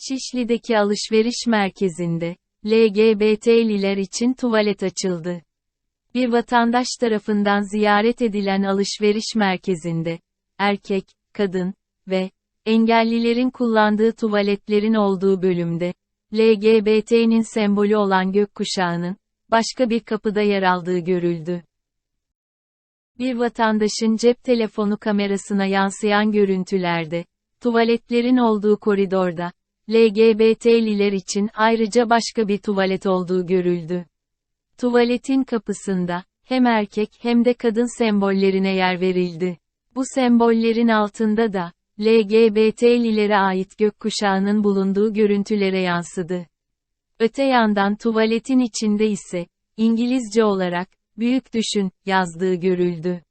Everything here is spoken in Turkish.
Şişli'deki alışveriş merkezinde, LGBT'liler için tuvalet açıldı. Bir vatandaş tarafından ziyaret edilen alışveriş merkezinde, erkek, kadın ve engellilerin kullandığı tuvaletlerin olduğu bölümde, LGBT'nin sembolü olan gökkuşağının, başka bir kapıda yer aldığı görüldü. Bir vatandaşın cep telefonu kamerasına yansıyan görüntülerde, tuvaletlerin olduğu koridorda, LGBT'liler için ayrıca başka bir tuvalet olduğu görüldü. Tuvaletin kapısında, hem erkek hem de kadın sembollerine yer verildi. Bu sembollerin altında da, LGBT'lilere ait gökkuşağının bulunduğu görüntülere yansıdı. Öte yandan tuvaletin içinde ise, İngilizce olarak, büyük düşün, yazdığı görüldü.